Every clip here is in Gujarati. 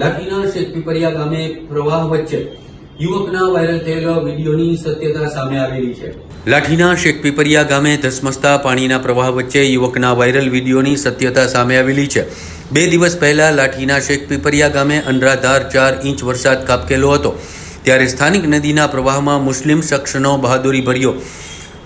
લાઠીના શેખપીપરિયા ગામે પ્રવાહ વચ્ચે યુવકના વાયરલ થયેલા વિડીયોની સત્યતા સામે આવેલી છે. લાઠીના શેખપીપરિયા ગામે ધસમસતા પાણીના પ્રવાહ વચ્ચે યુવકના વાયરલ વિડીયોની સત્યતા સામે આવેલી છે. બે દિવસ પહેલા લાઠીના શેખપીપરિયા ગામે અનરાધાર ચાર ઇંચ વરસાદ કાપકેલો હતો. ત્યારે સ્થાનિક નદીના પ્રવાહમાં મુસ્લિમ શખ્સનો બહાદુરી ભર્યો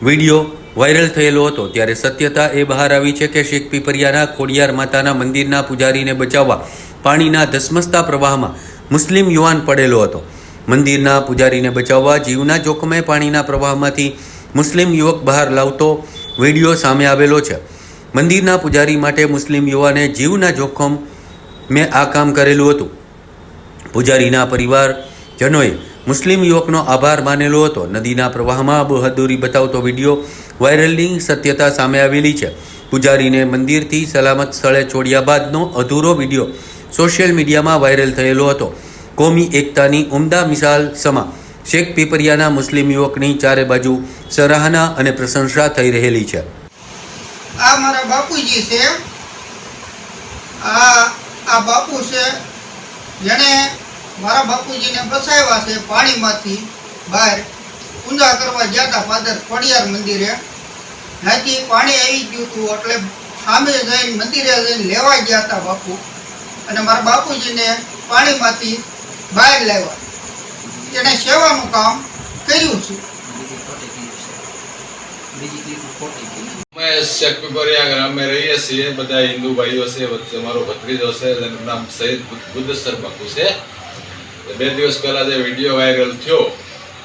વીડિયો વાયરલ થયેલો હતો. ત્યારે સત્યતા એ બહાર આવી છે કે શેખપીપરિયાના ખોડિયાર માતાના મંદિરના પૂજારીને બચાવવા પાણીના ધસમસતા પ્રવાહમાં મુસ્લિમ યુવાન પડેલો હતો. મંદિરના પૂજારીને બચાવવા જીવના જોખમે પાણીના પ્રવાહમાંથી મુસ્લિમ યુવક બહાર લાવતો વીડિયો સામે આવેલો છે. મંદિરના પૂજારી માટે મુસ્લિમ યુવાને જીવના જોખમ મેં આ કામ કરેલું હતું. પૂજારીના પરિવારજનોએ મુસ્લિમ યુવકનો આભાર માનેલો હતો. નદીના પ્રવાહમાં બહાદુરી બતાવતો વીડિયો વાયરલની સત્યતા સામે આવેલી છે. પૂજારીને મંદિરથી સલામત સ્થળે છોડ્યા બાદનો અધૂરો વીડિયો સોશિયલ મીડિયામાં વાયરલ થયેલો હતો. કોમી એકતાની ઉમદા મિસાલ સમા શેખ પીપરિયાના મુસ્લિમ યુવકની ચારે બાજુ સરાહના અને પ્રશંસા થઈ રહેલી છે. આ મારા બાપુજી છે. આ આ બાપુ છે. જેણે મારા બાપુજીને બસાવ્યા છે પાણીમાંથી બહાર. પૂજા કરવા ગયા હતા ફાધર ખોડિયાર મંદિરે. ત્યાંથી પાણી આવી ગયું હતું એટલે સામે જઈને મંદિરે જઈને લેવા ગયા હતા બાપુ. અને મારા બાપુજીને પાણીમાંથી બહાર લાવ્યા. એને સેવાનું કામ કર્યું છે. અમે રહીએ છીએ, બધા હિન્દુ ભાઈઓ છે મારો ભત્રીજો છે જેનું નામ સૈયદ બુદ્ધસર બાપુ બે દિવસ પહેલા જે વીડિયો વાયરલ થયો,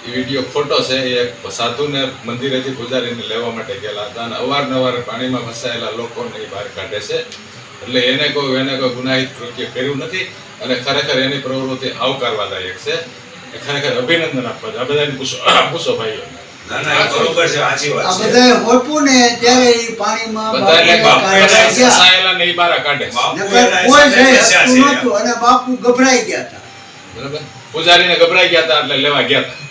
એ વીડિયો ખોટો છે, એ એક સાધુને મંદિરેથી પૂજારીને લેવા માટે ગયેલા હતા અને અવારનવાર પાણીમાં ફસાયેલા લોકોને બહાર કાઢે છે. એટલે એને કોઈ એને કોઈ ગુનાહિત કૃત્ય કર્યું નથી અને ખરેખર એની પ્રવૃત્તિ આવકારવાદાયક છે. એ ખરેખર અભિનંદન આપવા આ બધાને પૂછો. પૂછો ભાઈઓ. ના ના ગભરાઈ ગયા હતા એટલે લેવા ગયા હતા.